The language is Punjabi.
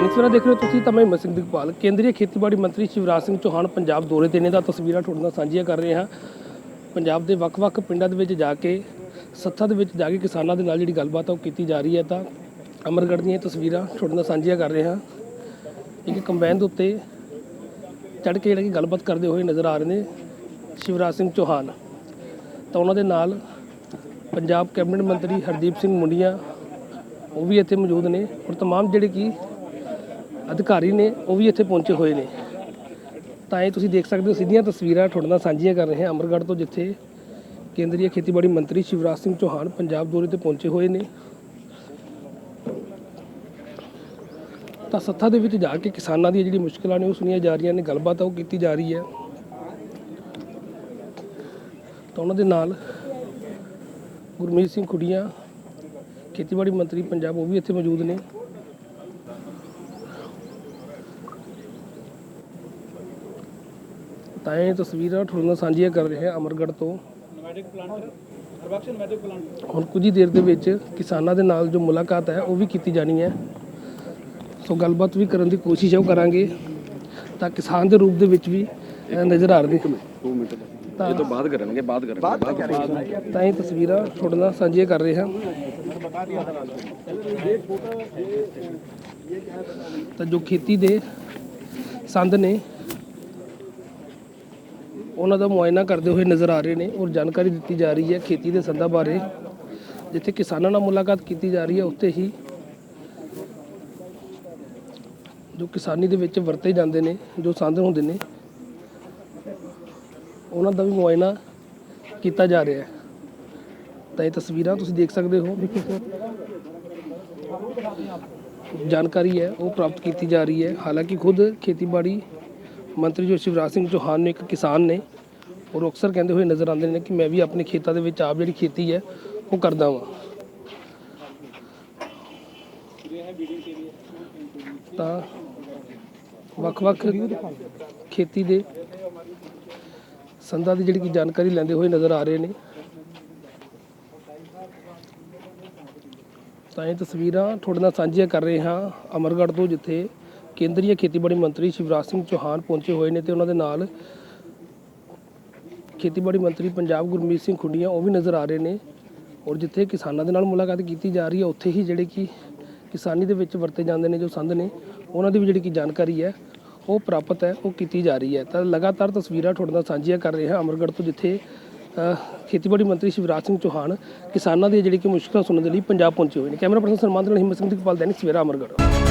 ਤਸਵੀਰਾਂ ਦੇਖ ਰਹੇ ਹੋ ਤੁਸੀਂ ਤਾਂ ਮੈਂ ਹਿੰਮਤ ਸਿੰਘ ਦਿਗਪਾਲ ਕੇਂਦਰੀ ਖੇਤੀਬਾੜੀ ਮੰਤਰੀ ਸ਼ਿਵਰਾਜ ਸਿੰਘ ਚੌਹਾਨ ਪੰਜਾਬ ਦੌਰੇ ਤੇ ਨੇ ਦਾ ਤਸਵੀਰਾਂ ਤੁਹਾਡੇ ਨਾਲ ਸਾਂਝੀਆਂ ਕਰ ਰਹੇ ਹਾਂ ਪੰਜਾਬ ਦੇ ਵੱਖ-ਵੱਖ ਪਿੰਡਾਂ ਦੇ ਵਿੱਚ ਜਾ ਕੇ ਸੱਥਾਂ ਦੇ ਵਿੱਚ ਜਾ ਕੇ ਕਿਸਾਨਾਂ ਦੇ ਨਾਲ ਜਿਹੜੀ ਗੱਲਬਾਤ ਆ ਉਹ ਕੀਤੀ ਜਾ ਰਹੀ ਹੈ ਤਾਂ ਅਮਰਗੜ੍ਹ ਦੀਆਂ ਇਹ ਤਸਵੀਰਾਂ ਤੁਹਾਡੇ ਨਾਲ ਸਾਂਝੀਆਂ ਕਰ ਰਹੇ ਹਾਂ ਇੱਕ ਕੰਬਾਈਨ ਦੇ ਉੱਤੇ ਚੜ੍ਹ ਕੇ ਜਿਹੜੇ ਕਿ ਗੱਲਬਾਤ ਕਰਦੇ ਹੋਏ ਨਜ਼ਰ ਆ ਰਹੇ ਨੇ ਸ਼ਿਵਰਾਜ ਸਿੰਘ ਚੌਹਾਨ ਤਾਂ ਉਹਨਾਂ ਦੇ ਨਾਲ ਪੰਜਾਬ ਕੈਬਨਿਟ ਮੰਤਰੀ ਹਰਦੀਪ ਸਿੰਘ ਮੁੰਡੀਆਂ ਉਹ ਵੀ ਇੱਥੇ ਮੌਜੂਦ ਨੇ ਔਰ तमाम ਜਿਹੜੇ ਕੀ ਅਧਿਕਾਰੀ ਨੇ, ਉਹ ਵੀ ਇੱਥੇ ਪਹੁੰਚੇ ਹੋਏ ਨੇ। ਤਾਂ ਇਹ ਤੁਸੀਂ ਦੇਖ ਸਕਦੇ ਹੋ, ਸਿੱਧੀਆਂ ਤਸਵੀਰਾਂ ਤੁਹਾਡੇ ਨਾਲ ਸਾਂਝੀਆਂ ਕਰ ਰਹੇ ਹਾਂ। ਅਮਰਗੜ੍ਹ ਤੋਂ ਜਿੱਥੇ ਕੇਂਦਰੀ ਖੇਤੀਬਾੜੀ ਮੰਤਰੀ ਸ਼ਿਵਰਾਜ ਸਿੰਘ ਚੌਹਾਨ ਪੰਜਾਬ ਦੌਰੇ ਤੇ ਪਹੁੰਚੇ ਹੋਏ ਨੇ। ਤਾਂ ਸੱਥਾ ਦੇ ਵਿੱਚ ਜਾ ਕੇ ਕਿਸਾਨਾਂ ਦੀਆਂ ਜਿਹੜੀ ਮੁਸ਼ਕਲਾਂ ਨੇ, ਉਹ ਸੁਣੀਆਂ ਜਾ ਰਹੀਆਂ ਨੇ, ਗੱਲਬਾਤ ਉਹ ਕੀਤੀ ਜਾ ਰਹੀ ਹੈ। ਤਾਂ ਉਹਨਾਂ ਦੇ ਨਾਲ ਗੁਰਮੀਤ ਸਿੰਘ ਖੁੱਡੀਆਂ, ਖੇਤੀਬਾੜੀ ਮੰਤਰੀ ਪੰਜਾਬ, ਉਹ ਵੀ ਇੱਥੇ ਮੌਜੂਦ ਨੇ। ਤਾਂ ਇਹ ਤਸਵੀਰਾਂ ਤੁਹਾਡੇ ਨਾਲ ਸਾਂਝੀਆਂ ਕਰ ਰਹੇ ਹਾਂ ਅਮਰਗੜ੍ਹ ਤੋਂ। ਹੁਣ ਕੁਝ ਹੀ ਦੇਰ ਦੇ ਵਿੱਚ ਕਿਸਾਨਾਂ ਦੇ ਨਾਲ ਜੋ ਮੁਲਾਕਾਤ ਹੈ ਉਹ ਵੀ ਕੀਤੀ ਜਾਣੀ ਹੈ। ਸੋ ਗੱਲਬਾਤ ਵੀ ਕਰਨ ਦੀ ਕੋਸ਼ਿਸ਼ ਉਹ ਕਰਾਂਗੇ ਤਾਂ ਕਿਸਾਨ ਦੇ ਰੂਪ ਦੇ ਵਿੱਚ ਵੀ ਇਹ ਨਜ਼ਰ ਆ ਰਹੇ ਨੇ 2 ਮਿੰਟ ਤਾਂ ਇਹ ਤੋਂ ਬਾਅਦ ਕਰਨਗੇ ਬਾਅਦ ਕਰਨਗੇ। ਬਾਅਦ ਤਾਂ ਇਹ ਤਸਵੀਰਾਂ ਤੁਹਾਡੇ ਨਾਲ ਸਾਂਝੀਆਂ ਕਰ ਰਹੇ ਹਾਂ। ਤਾਂ ਜੋ ਖੇਤੀ ਦੇ ਸੰਦ ਨੇ ਉਹਨਾਂ ਦਾ ਮੁਆਇਨਾ ਕਰਦੇ ਹੋਏ ਨਜ਼ਰ ਆ ਰਹੇ ਨੇ ਔਰ ਜਾਣਕਾਰੀ ਦਿੱਤੀ ਜਾ ਰਹੀ ਹੈ ਖੇਤੀ ਦੇ ਸੰਦਾਂ ਬਾਰੇ, ਜਿੱਥੇ ਕਿਸਾਨਾਂ ਨਾਲ ਮੁਲਾਕਾਤ ਕੀਤੀ ਜਾ ਰਹੀ ਹੈ, ਉੱਥੇ ਹੀ ਜੋ ਕਿਸਾਨੀ ਦੇ ਵਿੱਚ ਵਰਤੇ ਜਾਂਦੇ ਨੇ, ਜੋ ਸੰਦ ਹੁੰਦੇ ਨੇ, ਉਹਨਾਂ ਦਾ ਵੀ ਮੁਆਇਨਾ ਕੀਤਾ ਜਾ ਰਿਹਾ ਹੈ। ਤਾਂ ਇਹ ਤਸਵੀਰਾਂ ਤੁਸੀਂ ਦੇਖ ਸਕਦੇ ਹੋ। ਜਾਣਕਾਰੀ ਹੈ, ਉਹ ਪ੍ਰਾਪਤ ਕੀਤੀ ਜਾ ਰਹੀ ਹੈ। ਹਾਲਾਂਕਿ ਖੁਦ ਖੇਤੀਬਾੜੀ ਮੰਤਰੀ ਜੋ ਸ਼ਿਵਰਾਜ ਸਿੰਘ ਚੌਹਾਨ ਨੇ ਇੱਕ ਕਿਸਾਨ ਨੇ ਔਰ ਅਕਸਰ ਕਹਿੰਦੇ ਹੋਏ ਨਜ਼ਰ ਆਉਂਦੇ ਨੇ ਕਿ ਮੈਂ ਵੀ ਆਪਣੇ ਖੇਤਾਂ ਦੇ ਵਿੱਚ ਆਪ ਜਿਹੜੀ ਖੇਤੀ ਹੈ, ਉਹ ਕਰਦਾ ਵਾਂ। ਤਾਂ ਵੱਖ-ਵੱਖ ਖੇਤੀ ਦੇ ਸੰਦਾਂ ਦੀ ਜਿਹੜੀ ਕਿ ਜਾਣਕਾਰੀ ਲੈਂਦੇ ਹੋਏ ਨਜ਼ਰ ਆ ਰਹੇ ਨੇ। ਤਾਂ ਇਹ ਤਸਵੀਰਾਂ ਤੁਹਾਡੇ ਨਾਲ ਸਾਂਝੀਆਂ ਕਰ ਰਹੇ ਹਾਂ ਅਮਰਗੜ੍ਹ ਤੋਂ ਜਿੱਥੇ ਕੇਂਦਰੀ ਖੇਤੀਬਾੜੀ ਮੰਤਰੀ ਸ਼ਿਵਰਾਜ ਸਿੰਘ ਚੌਹਾਨ ਪਹੁੰਚੇ ਹੋਏ ਨੇ ਤੇ ਉਹਨਾਂ ਦੇ ਨਾਲ ਖੇਤੀਬਾੜੀ ਮੰਤਰੀ ਪੰਜਾਬ ਗੁਰਮੀਤ ਸਿੰਘ ਖੁੱਡੀਆਂ, ਉਹ ਵੀ ਨਜ਼ਰ ਆ ਰਹੇ ਨੇ। ਔਰ ਜਿੱਥੇ ਕਿਸਾਨਾਂ ਦੇ ਨਾਲ ਮੁਲਾਕਾਤ ਕੀਤੀ ਜਾ ਰਹੀ ਹੈ, ਉੱਥੇ ਹੀ ਜਿਹੜੇ ਕਿ ਕਿਸਾਨੀ ਦੇ ਵਿੱਚ ਵਰਤੇ ਜਾਂਦੇ ਨੇ ਜੋ ਸੰਦ ਨੇ, ਉਹਨਾਂ ਦੀ ਵੀ ਜਿਹੜੀ ਕਿ ਜਾਣਕਾਰੀ ਹੈ, ਉਹ ਪ੍ਰਾਪਤ ਹੈ, ਉਹ ਕੀਤੀ ਜਾ ਰਹੀ ਹੈ। ਤਾਂ ਲਗਾਤਾਰ ਤਸਵੀਰਾਂ ਤੁਹਾਡੇ ਨਾਲ ਸਾਂਝੀਆਂ ਕਰ ਰਹੇ ਹਾਂ ਅਮਰਗੜ੍ਹ ਤੋਂ, ਜਿੱਥੇ ਖੇਤੀਬਾੜੀ ਮੰਤਰੀ ਸ਼ਿਵਰਾਜ ਸਿੰਘ ਚੌਹਾਨ ਕਿਸਾਨਾਂ ਦੀ ਜਿਹੜੀ ਕਿ ਮੁਸ਼ਕਲਾਂ ਸੁਣਨ ਦੇ ਲਈ ਪੰਜਾਬ ਪਹੁੰਚੇ ਹੋਏ ਨੇ। ਕੈਮਰਾ ਪਰਸਨ ਸਨਮਾਨ ਨਾਲ ਹਿੰਮਤ ਸਿੰਘ ਦੀ ਕਪਾਲ ਦੈਨਿਕ ਸਵੇਰਾ ਅਮਰਗੜ੍ਹ।